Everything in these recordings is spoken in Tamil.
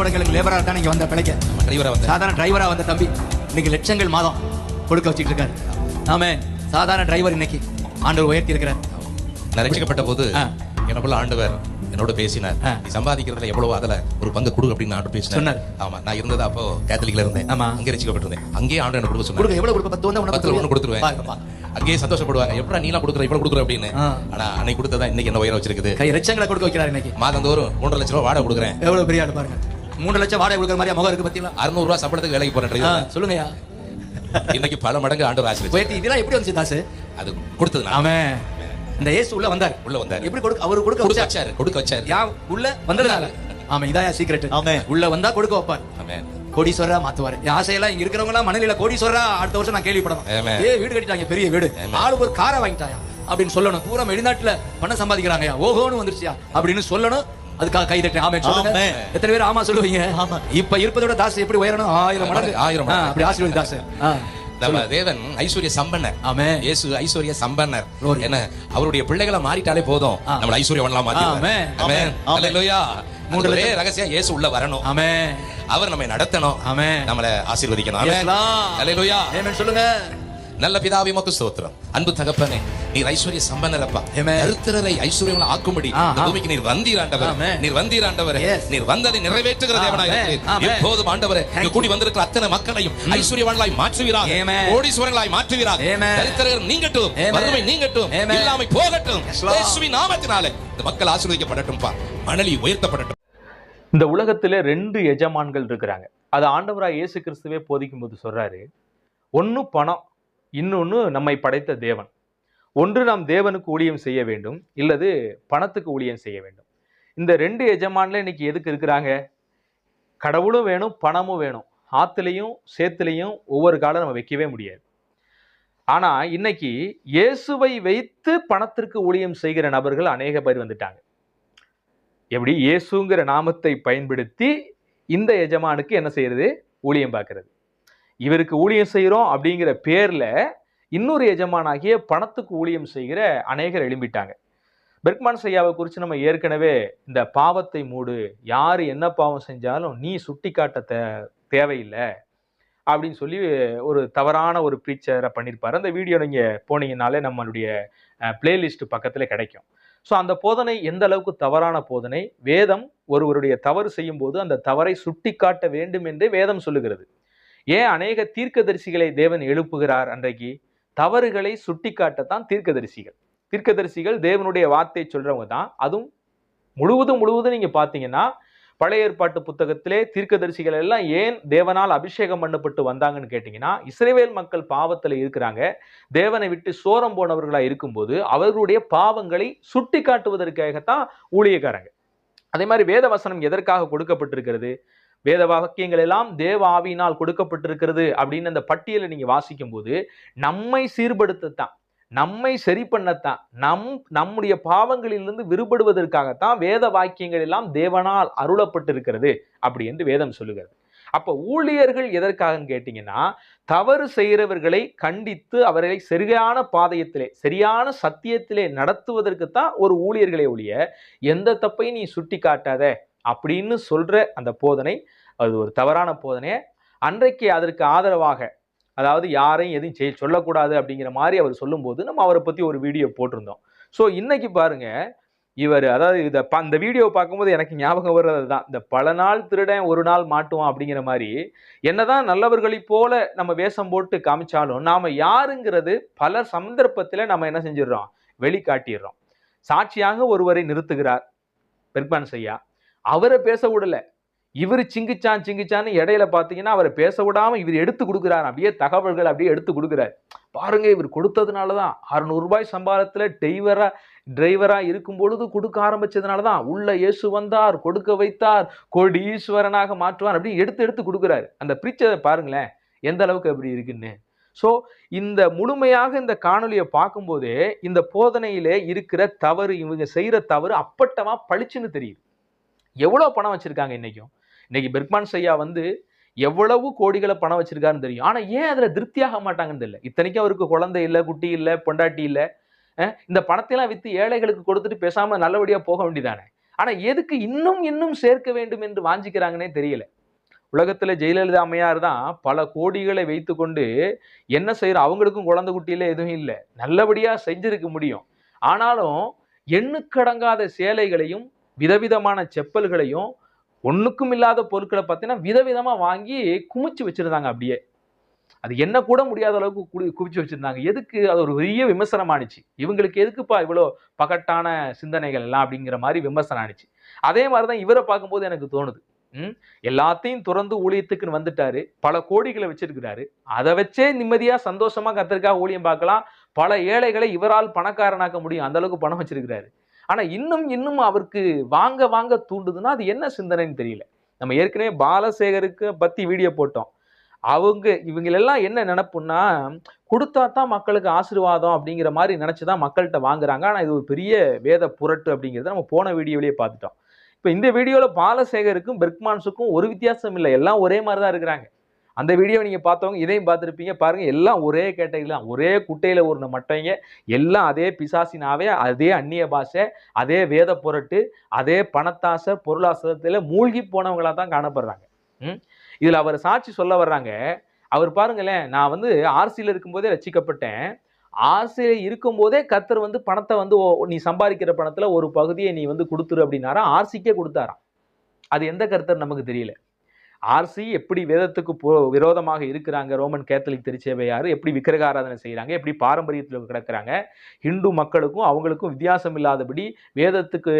தாசப்படங்களுக்கு லேபரா இருக்கா நீங்க வந்த பிழைக்க டிரைவரா வந்தேன். சாதாரண டிரைவரா வந்த தம்பி இன்னைக்கு லட்சங்கள் மாதம் கொடுக்க வச்சிட்டு இருக்காரு ஆமே சாதாரண டிரைவர் இன்னைக்கு ஆண்டவர் உயர்த்தி இருக்கிறார் நான் ரட்சிக்கப்பட்ட போது. எனக்குள்ள ஆண்டவர் என்னோட பேசினார். சம்பாதிக்கிறதுல எவ்வளவு அதுல ஒரு பங்கு கொடு அப்படின்னு ஆண்டு பேசினார். ஆமா நான் இருந்தது அப்போ கேத்தலிக்ல இருந்தேன். ஆமா. அங்கே ரசிக்கப்பட்டிருந்தேன் அங்கேயே ஆண்டு எனக்கு கொடுக்க சொன்னார். கொடுக்க எவ்வளவு கொடுக்க பத்து வந்தா பத்துல ஒண்ணு கொடுத்துருவேன். அங்கேயே சந்தோஷப்படுவாங்க. எப்படா நீலாம் கொடுக்குற இவ்வளவு கொடுக்குற அப்படின்னு. ஆனா அன்னைக்கு கொடுத்ததா இன்னைக்கு என்ன உயரம் வச்சிருக்குது? கை லட்சங்களை கொடுக்க வைக்கிறார் இன்னைக்கு. மாதந்தோறும் மூன்றரை லட்சம் ரூபாய் வாடகை கொடுக்குறேன். எவ்வளவு பெரிய ஆளு பாருங்க. மூணு லட்சம் வாடகை கொடுக்குற மாதிரியா முகம் இருக்கு பத்தியா அறுநூறு ரூபாய் சம்பளத்துக்கு வேலைக்கு போறேன். சொல்லுங்கய்யா. இன்னைக்கு பல மடங்கு ஆண்டு ஆசிரியர் இதெல்லாம் எப்படி வந்துச்சு தாசு? அது கொடுத்தது ஆமென் இந்த இயேசு உள்ள வந்தார். உள்ள வந்தாரு. எப்படி கொடுக்க அவர் கொடுக்க கொடுக்க வச்சார்? கொடுக்க வச்சாரு. யா உள்ள வந்ததுனால. ஆமா இதான் சீக்ரெட் ஆமென். உள்ள வந்தா கொடுக்க வைப்பார். ஆமென். கோடீஸ்வரா மாத்துவாரு. ஆசையெல்லாம் இங்க இருக்கிறவங்க எல்லாம் மணலில கோடீஸ்வரா அடுத்த வருஷம் நான் கேள்விப்படணும். ஆமென். ஏ வீடு கட்டிட்டாங்க பெரிய வீடு. ஆளுக்கு ஒரு காரை வாங்கிட்டாயா? அப்படின்னு சொல்லணும். பூரா வெளிநாட்டுல பணம் சம்பாதிக்கிறாங்கயா ஓஹோன்னு வந்துருச்சியா? அப்படின்னு சொல்லணும். அதுக்காக கை தட்டேன் ஆமென் சொல்லுங்க. எத்தனை பேர் ஆமா சொல்லுவீங்க? ஆமா. இப்ப இருப்பதோட தாசு எப்படி உயரணும்? ஆயிரம் மடங்கு. ஆயிரம் அப்படி ஆசீர்வதி தாசு. நம்ம தேவன் ஐஸ்வர்ய சம்பன்னர். ஆமென். இயேசு ஐஸ்வர்ய சம்பன்னர். என்ன? அவருடைய பிள்ளைகளை மாறிட்டாலே போதும். ஆ. நம்மள ஐஸ்வர்யவன்லாம் மாத்திடுவார் ஆமென். ஹalleluya மூன்று மூன்று ரகசியம் இயேசு உள்ள வரணும். ஆமென். அவர் நம்மை நடத்தணும். ஆமென். நம்மள ஆசீர்வதிக்கணும். Lord. ஹalleluya ஆமென் சொல்லுங்க. நல்ல பிதாவே மக்கு ஸ்தோத்திரம் அன்பு தகப்பனே நீர் ஐஸ்வர்ய சம்பன்னரப்பா Amen. கருத்தரரை ஐஸ்வர்யங்களை ஆக்கும்படி. பூமிக்கு நீர் வந்தீர் ஆண்டவர். நீர் வந்தீர் ஆண்டவர். நீர் வந்ததை நிறைவேற்றுகிற Amen. எப்போதும் ஆண்டவரே கூடி வந்திருக்கிற அத்தனை மக்களையும் ஐஸ்வர்யவான்களாய் மாற்றுவீராக. கோடீஸ்வரங்களாய் மாற்றுவீராக Amen. தரித்திரர் நீங்கட்டும். வறுமை நீங்கட்டும். இல்லாமை போகட்டும். இயேசுவின் நாமத்தினாலே இந்த மக்கள் ஆசீர்வதிக்கப்படட்டும் பா மணலி உயர்த்தப்படட்டும் இந்த உலகத்துல ரெண்டு எஜமான்கள் இருக்கிறாங்க அது ஆண்டவராக இயேசு கிறிஸ்துவே போதிக்கும் போது சொல்றாரு ஒன்று பணம் இன்னொன்று நம்மை படைத்த தேவன். ஒன்று நாம் தேவனுக்கு ஊழியம் செய்ய வேண்டும் இல்லது பணத்துக்கு ஊழியம் செய்ய வேண்டும். இந்த ரெண்டு எஜமானில் இன்னைக்கு எதுக்கு இருக்கிறாங்க? கடவுளும் வேணும் பணமும் வேணும். ஆற்றுலையும் சேத்துலையும் ஒவ்வொரு காலம் நம்ம வைக்கவே முடியாது. ஆனால் இன்னைக்கு இயேசுவை வைத்து பணத்திற்கு ஊழியம் செய்கிற நபர்கள் அநேக பேர் வந்துட்டாங்க. எப்படி? இயேசுங்கிற நாமத்தை பயன்படுத்தி இந்த எஜமானுக்கு என்ன செய்யறது? ஊழியம் பார்க்கறது. இவருக்கு ஊழியம் செய்கிறோம் அப்படிங்கிற பேரில் இன்னொரு எஜமானாகிய பணத்துக்கு ஊழியம் செய்கிற அநேகர் எழும்பிட்டாங்க. பெர்க்மான் செய்யாவை குறித்து நம்ம ஏற்கனவே இந்த பாவத்தை மூடு யார் என்ன பாவம் செஞ்சாலும் நீ சுட்டி காட்ட தே தேவையில்லை அப்படின்னு சொல்லி ஒரு தவறான ஒரு ப்ரீச்சரை பண்ணியிருப்பாரு அந்த வீடியோ நீங்கள் போனீங்கனாலே நம்மளுடைய பிளேலிஸ்ட் பக்கத்தில் கிடைக்கும். ஸோ அந்த போதனை எந்த அளவுக்கு தவறான போதனை? வேதம் ஒருவருடைய தவறு செய்யும் போது அந்த தவறை சுட்டிக்காட்ட வேண்டும் என்றே வேதம் சொல்லுகிறது. ஏன் அநேக தீர்க்கதரிசிகளை தேவன் எழுப்புகிறார் அன்றைக்கு? தவறுகளை சுட்டிக்காட்டத்தான் தீர்க்கதரிசிகள். தீர்க்கதரிசிகள் தேவனுடைய வார்த்தை சொல்றவங்க தான் அதுவும் முழுவதும் முழுவதும் நீங்க பார்த்தீங்கன்னா பழைய ஏற்பாட்டு புத்தகத்திலே தீர்க்கதரிசிகள் எல்லாம் ஏன் தேவனால் அபிஷேகம் பண்ணப்பட்டு வந்தாங்கன்னு கேட்டிங்கன்னா இஸ்ரேவேல் மக்கள் பாவத்தில் இருக்கிறாங்க. தேவனை விட்டு சோரம் போனவர்களாக இருக்கும்போது அவர்களுடைய பாவங்களை சுட்டி காட்டுவதற்காகத்தான் ஊழியக்காரங்க. அதே மாதிரி வேத வசனம் எதற்காக கொடுக்கப்பட்டிருக்கிறது? வேத வாக்கியங்கள் எல்லாம் தேவ ஆவியினால் கொடுக்கப்பட்டிருக்கிறது அப்படின்னு அந்த பட்டியலை நீங்க வாசிக்கும் போது நம்மை சீர்படுத்தத்தான் நம்மை சரி பண்ணத்தான் நம் நம்முடைய பாவங்களிலிருந்து விடுபடுவதற்காகத்தான் வேத வாக்கியங்கள் எல்லாம் தேவனால் அருளப்பட்டிருக்கிறது அப்படி என்று வேதம் சொல்லுகிறது. அப்ப ஊழியர்கள் எதற்காகன்னு கேட்டீங்கன்னா தவறு செய்கிறவர்களை கண்டித்து அவர்களை சரியான பாதையத்திலே சரியான சத்தியத்திலே நடத்துவதற்கு தான் ஒரு ஊழியர்களை ஒழிய எந்த தப்பையும் நீ சுட்டி காட்டாத அப்படின்னு சொல்கிற அந்த போதனை அது ஒரு தவறான போதனை அன்றைக்கு அதற்கு ஆதரவாக அதாவது யாரையும் எதையும் செய்ய சொல்லக்கூடாது அப்படிங்கிற மாதிரி அவர் சொல்லும்போது நம்ம அவரை பற்றி ஒரு வீடியோ போட்டிருந்தோம். ஸோ இன்னைக்கு பாருங்க இவர் அதாவது இதை ப- வீடியோ வீடியோவை பார்க்கும்போது எனக்கு ஞாபகம் வர்றது தான் இந்த பல நாள் திருடன் ஒரு நாள் மாட்டுவான் அப்படிங்கிற மாதிரி என்னதான் நல்லவர்களைப் போல நம்ம வேஷம் போட்டு காமிச்சாலும் நாம் யாருங்கிறது பல சந்தர்ப்பத்தில் நம்ம என்ன செஞ்சிடுறோம்? வெளிக்காட்டிடுறோம். சாட்சியாக ஒருவரை நிறுத்துகிறார். பெர்பான் செய்யா அவரை பேச விடல. இவர் சிங்கிச்சான் சிங்கிச்சான்னு இடையில பார்த்தீங்கன்னா அவரை பேச விடாம இவர் எடுத்து கொடுக்குறாரு. அப்படியே தகவல்கள் அப்படியே எடுத்து கொடுக்குறாரு. பாருங்க இவர் கொடுத்ததுனால தான் அறுநூறுபாய் சம்பாரத்தில் சம்பாரத்துல டிரைவரா டிரைவரா இருக்கும் பொழுது கொடுக்க ஆரம்பிச்சதுனால தான் உள்ள இயேசு வந்தார் கொடுக்க வைத்தார் கோடீஸ்வரனாக மாற்றுவார் அப்படின்னு எடுத்து எடுத்து கொடுக்குறாரு. அந்த பிரிச்சதை பாருங்களேன் எந்த அளவுக்கு அப்படி இருக்குன்னு. ஸோ இந்த முழுமையாக இந்த காணொலியை பார்க்கும்போதே இந்த போதனையிலே இருக்கிற தவறு இவங்க செய்கிற தவறு அப்பட்டமாக பளிச்சுன்னு தெரியுது. எவ்வளோ பணம் வச்சுருக்காங்க இன்றைக்கும் இன்றைக்கி பெர்க்மான் சையா வந்து எவ்வளவு கோடிகளை பணம் வச்சிருக்காருன்னு தெரியும். ஆனால் ஏன் அதில் திருப்தியாக மாட்டாங்கன்னு தெரியல. இத்தனைக்கும் அவருக்கு குழந்தை இல்லை குட்டி இல்லை பொண்டாட்டி இல்லை. இந்த பணத்தையெல்லாம் விற்று ஏழைகளுக்கு கொடுத்துட்டு பேசாமல் நல்லபடியாக போக வேண்டியதானே? ஆனால் எதுக்கு இன்னும் இன்னும் சேர்க்க வேண்டும் என்று வாஞ்சிக்கிறாங்கன்னே தெரியல. உலகத்தில் ஜெயலலிதா அம்மையார் தான் பல கோடிகளை வைத்துக்கொண்டு என்ன செய்கிற அவங்களுக்கும் குழந்தை குட்டியில் எதுவும் இல்லை. நல்லபடியாக செஞ்சிருக்க முடியும். ஆனாலும் எண்ணுக்கடங்காத சேலைகளையும் விதவிதமான செப்பல்களையும் ஒன்றுக்கும் இல்லாத பொருட்களை பார்த்தீங்கன்னா விதவிதமாக வாங்கி குமிச்சு வச்சிருந்தாங்க அப்படியே. அது என்ன கூட முடியாத அளவுக்கு குடி- குவிச்சு வச்சுருந்தாங்க. எதுக்கு? அது ஒரு பெரிய விமர்சனம் ஆனிச்சு. இவங்களுக்கு எதுக்குப்பா இவ்வளோ பகட்டான சிந்தனைகள் எல்லாம் அப்படிங்கிற மாதிரி விமர்சனம் ஆனிச்சு. அதே மாதிரி தான் இவரை பார்க்கும்போது எனக்கு தோணுது. ம்? எல்லாத்தையும் துறந்து ஊழியத்துக்குன்னு வந்துட்டாரு. பல கோடிகளை வச்சிருக்கிறாரு. அதை வச்சே நிம்மதியாக சந்தோஷமாக கத்திரிக்காய் ஊழியம் பார்க்கலாம். பல ஏழைகளை இவரால் பணக்காரனாக்க முடியும். அந்த அளவுக்கு பணம் வச்சிருக்கிறாரு. ஆனா இன்னும் இன்னும் அவருக்கு வாங்க வாங்க தூண்டுதுன்னா அது என்ன சிந்தனைன்னு தெரியல. நம்ம ஏற்கனவே பாலசேகருக்கு பத்தி வீடியோ போட்டோம். அவங்க இவங்களெல்லாம் என்ன நினப்புன்னா கொடுத்தா தான் மக்களுக்கு ஆசீர்வாதம் அப்படிங்கிற மாதிரி நினச்சி தான் மக்கள்கிட்ட வாங்குறாங்க. ஆனால் இது ஒரு பெரிய வேத புரட்டு அப்படிங்கிறத நம்ம போன வீடியோவிலேயே பார்த்துட்டோம். இப்போ இந்த வீடியோவில் பாலசேகருக்கும் பெர்க்மான்ஸுக்கும் ஒரு வித்தியாசம் இல்லை. எல்லாம் ஒரே மாதிரி தான் இருக்கிறாங்க. அந்த வீடியோ நீங்கள் பார்த்தவங்க இதையும் பார்த்துருப்பீங்க. பாருங்கள் எல்லாம் ஒரே கேட்டகரி ஒரே குட்டையில் ஒரு மட்டைங்க. எல்லாம் அதே பிசாசினாவே அதே அந்நிய பாஷை அதே வேத புரட்டு அதே பணத்தாசை பொருளாசத்தில் மூழ்கி போனவங்களா தான் காணப்படுறாங்க. ம்? இதுல அவர் சாட்சி சொல்ல வர்றாங்க. அவர் பாருங்களேன் நான் வந்து ஆர்சியில் இருக்கும்போதே ரசிக்கப்பட்டேன். ஆர்சியில் இருக்கும்போதே கத்தர் வந்து பணத்தை வந்து ஓ- நீ சம்பாதிக்கிற பணத்தில் ஒரு பகுதியை நீ வந்து கொடுத்துரு அப்படின்னாரா? ஆர்சிக்கே கொடுத்தாராம். அது எந்த கருத்தர் நமக்கு தெரியல. ஆர்சி எப்படி வேதத்துக்கு போ விரோதமாக இருக்கிறாங்க? ரோமன் கேத்தலிக் திருச்சேவையார் எப்படி விக்கிரக ஆராதனை செய்கிறாங்க எப்படி பாரம்பரியத்தில் கிடக்குறாங்க? ஹிந்து மக்களுக்கும் அவங்களுக்கும் வித்தியாசம் இல்லாதபடி வேதத்துக்கு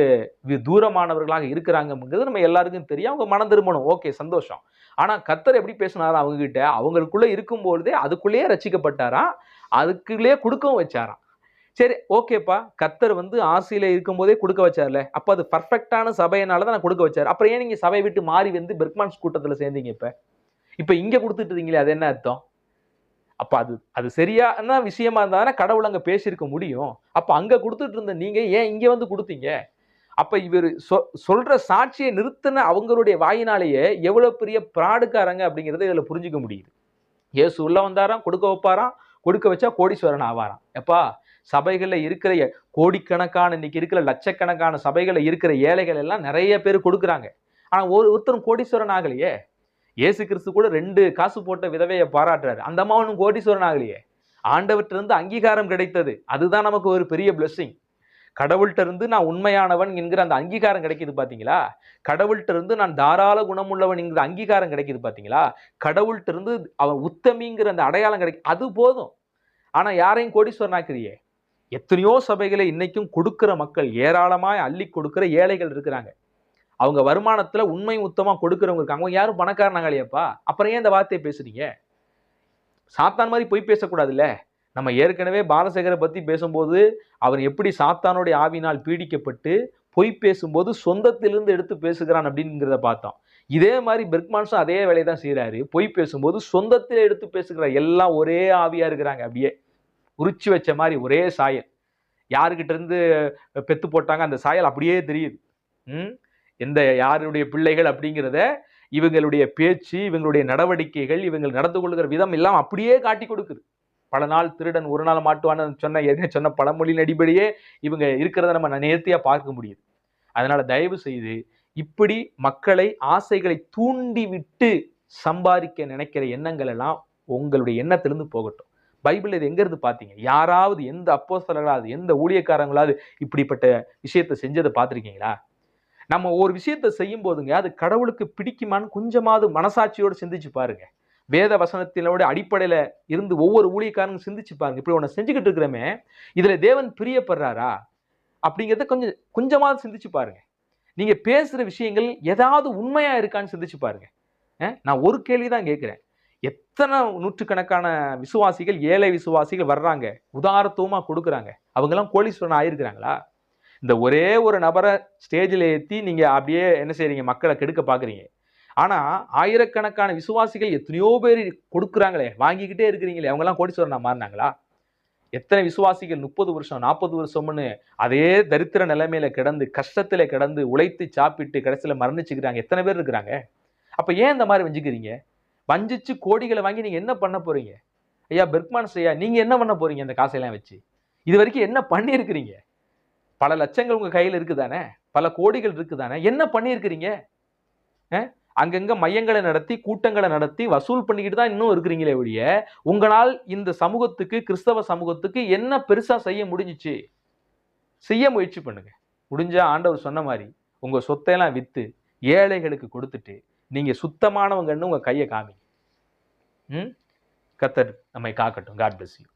தூரமானவர்களாக இருக்கிறாங்கங்கிறது நம்ம எல்லாருக்கும் தெரியும். அவங்க மன திரும்பணும். ஓகே சந்தோஷம். ஆனால் கத்தர் எப்படி பேசினாரா அவங்க கிட்ட அவங்களுக்குள்ள இருக்கும்பொழுதே அதுக்குள்ளேயே ரசிக்கப்பட்டாராம் அதுக்குள்ளேயே கொடுக்கவும் வச்சாராம். சரி ஓகேப்பா. கத்தர் வந்து ஆசையில இருக்கும்போதே கொடுக்க வச்சார்ல. அப்போ அது பர்ஃபெக்டான சபையினால தான் நான் கொடுக்க வச்சார். அப்புறம் ஏன் நீங்கள் சபை விட்டு மாறி வந்து பெர்க்மான்ஸ் கூட்டத்தில் சேர்ந்தீங்க இப்போ? இப்போ இங்கே கொடுத்துட்டு இருந்தீங்களே அது என்ன அர்த்தம்? அப்போ அது அது சரியான விஷயமா இருந்தா கடவுள் அங்கே பேசியிருக்க முடியும். அப்போ அங்கே கொடுத்துட்டு இருந்த நீங்கள் ஏன் இங்கே வந்து கொடுத்தீங்க? அப்போ இவர் சொ- சொல்கிற சாட்சியை நிறுத்தின அவங்களுடைய வாயினாலேயே எவ்வளோ பெரிய பிராடுக்காரங்க அப்படிங்கிறத இதில் புரிஞ்சுக்க முடியுது. இயேசு உள்ளே வந்தாராம் கொடுக்க வைப்பாராம் கொடுக்க வச்சா கோடீஸ்வரன் ஆவாராம். எப்பா? சபைகளில் இருக்கிற கோடிக்கணக்கான இன்னைக்கு இருக்கிற லட்சக்கணக்கான சபைகளில் இருக்கிற ஏழைகள் எல்லாம் நிறைய பேர் கொடுக்குறாங்க. ஆனால் ஒரு ஒருத்தரும் கோடீஸ்வரன் ஆகலையே? இயேசு கிறிஸ்து கூட ரெண்டு காசு போட்ட விதவையை பாராட்டுறாரு. அந்த அம்மாவனும் கோடீஸ்வரன் ஆகலையே? ஆண்டவற்றிலிருந்து இருந்து அங்கீகாரம் கிடைத்தது. அதுதான் நமக்கு ஒரு பெரிய பிளெஸ்ஸிங் கடவுள்கிட்ட இருந்து நான் உண்மையானவன் என்கிற அந்த அங்கீகாரம் கிடைக்குது பார்த்தீங்களா கடவுள்கிட்ட இருந்து நான் தாராள குணமுள்ளவன் என்கிற அங்கீகாரம் கிடைக்குது பார்த்தீங்களா கடவுள்கிட்ட இருந்து அவன் உத்தமிங்கிற அந்த அடையாளம் கிடைக்கும் அது போதும். ஆனால் யாரையும் கோடீஸ்வரன் ஆக்குறியே எத்தனையோ சபைகளை இன்னைக்கும் கொடுக்கிற மக்கள் ஏராளமாக அள்ளி கொடுக்கிற ஏழைகள் இருக்கிறாங்க. அவங்க வருமானத்தில் உண்மை உத்தமாக கொடுக்குறவங்க இருக்காங்க. அவங்க யாரும் இல்லையாப்பா? அப்புறம் ஏன் இந்த வார்த்தையை பேசுறீங்க? சாத்தான் மாதிரி பொய் பேசக்கூடாதுல்ல? நம்ம ஏற்கனவே பாலசேகரை பற்றி பேசும்போது அவர் எப்படி சாத்தானுடைய ஆவினால் பீடிக்கப்பட்டு பொய் பேசும்போது சொந்தத்திலிருந்து எடுத்து பேசுகிறான் அப்படிங்கிறத பார்த்தோம். இதே மாதிரி பெர்க்மான்ஸும் அதே வேலையை தான் செய்கிறாரு பொய் பேசும்போது சொந்தத்தில் எடுத்து பேசுகிற எல்லாம் ஒரே ஆவியாக இருக்கிறாங்க அப்படியே. உரிச்சு வச்ச மாதிரி ஒரே சாயல். யாருக்கிட்ட இருந்து பெத்து போட்டாங்க அந்த சாயல்? அப்படியே தெரியுது. ம்? எந்த யாருடைய பிள்ளைகள் அப்படிங்கிறத இவங்களுடைய பேச்சு இவங்களுடைய நடவடிக்கைகள் இவங்கள் நடந்து கொள்கிற விதம் எல்லாம் அப்படியே காட்டி கொடுக்குது. பல நாள் திருடன் ஒரு நாள் மாட்டுவான்னு சொன்ன ஏற்கனவே சொன்ன பழமொழியின் அடிப்படையே இவங்க இருக்கிறத நம்ம நேர்த்தியாக பார்க்க முடியுது. அதனால தயவு செய்து இப்படி மக்களை ஆசைகளை தூண்டி விட்டு சம்பாதிக்க நினைக்கிற எண்ணங்கள் எல்லாம் உங்களுடைய எண்ணத்திலிருந்து போகட்டும். பைபிள் இது எங்கேருந்து பார்த்தீங்க? யாராவது எந்த அப்போஸ்தலர்களாவது எந்த ஊழியக்காரங்களாவது இப்படிப்பட்ட விஷயத்தை செஞ்சதை பார்த்துருக்கீங்களா? நம்ம ஒரு விஷயத்தை செய்யும் போதுங்க அது கடவுளுக்கு பிடிக்குமான்னு கொஞ்சமாவது மனசாட்சியோடு சிந்திச்சு பாருங்க. வேத வசனத்தினோட அடிப்படையில் இருந்து ஒவ்வொரு ஊழியக்காரங்களும் சிந்திச்சு பாருங்க. இப்படி ஒன்று செஞ்சுக்கிட்டு இருக்கிறோமே இதில் தேவன் பிரியப்படுறாரா? அப்படிங்கிறத கொஞ்சம் கொஞ்சமாவது சிந்திச்சு பாருங்க. நீங்கள் பேசுகிற விஷயங்கள் ஏதாவது உண்மையாக இருக்கான்னு சிந்திச்சு பாருங்க. நான் ஒரு கேள்வி தான் கேட்குறேன். எத்தனை நூற்றுக்கணக்கான விசுவாசிகள் ஏழை விசுவாசிகள் வர்றாங்க? உதாரத்துவமாக கொடுக்குறாங்க. அவங்கெல்லாம் கோழீஸ்வரன் ஆயிருக்கிறாங்களா? இந்த ஒரே ஒரு நபரை ஸ்டேஜில் ஏற்றி நீங்கள் அப்படியே என்ன செய்கிறீங்க மக்களை கெடுக்க பார்க்குறீங்க ஆனால் ஆயிரக்கணக்கான விசுவாசிகள் எத்தனையோ பேர் கொடுக்குறாங்களே வாங்கிக்கிட்டே இருக்கிறீங்களே அவங்கெல்லாம் கோடீஸ்வரனாக மாறினாங்களா? எத்தனை விசுவாசிகள் முப்பது வருஷம் நாற்பது வருஷம்னு அதே தரித்திர நிலைமையில கிடந்து கஷ்டத்தில் கிடந்து உழைத்து சாப்பிட்டு கடைசியில் மரணிச்சுக்கிறாங்க. எத்தனை பேர் இருக்கிறாங்க? அப்போ ஏன் இந்த மாதிரி வஞ்சிக்கிறீங்க? வஞ்சிச்சு கோடிகளை வாங்கி நீங்கள் என்ன பண்ண போறீங்க? ஐயா பெர்க்மான்ஸ் ஐயா நீங்கள் என்ன பண்ண போறீங்க அந்த காசையெல்லாம் வச்சு? இது வரைக்கும் என்ன பண்ணியிருக்கிறீங்க? பல லட்சங்கள் உங்கள் கையில் இருக்குதானே? பல கோடிகள் இருக்குதானே? என்ன பண்ணியிருக்கிறீங்க? அஹ்? அங்கங்க மையங்களை நடத்தி கூட்டங்களை நடத்தி வசூல் பண்ணிக்கிட்டு தான் இன்னும் இருக்கிறீங்களே ஒழிய உங்களால் இந்த சமூகத்துக்கு கிறிஸ்தவ சமூகத்துக்கு என்ன பெருசா செய்ய முடிஞ்சுச்சு? செய்ய முயற்சி பண்ணுங்க. முடிஞ்சா ஆண்டவர் சொன்ன மாதிரி உங்க சொத்தையெல்லாம் வித்து ஏழைகளுக்கு கொடுத்துட்டு நீங்கள் சுத்தமானவங்கன்னு உங்கள் கையை காமிங்க. ம்? கத்தர் நம்மை காக்கட்டும். God bless you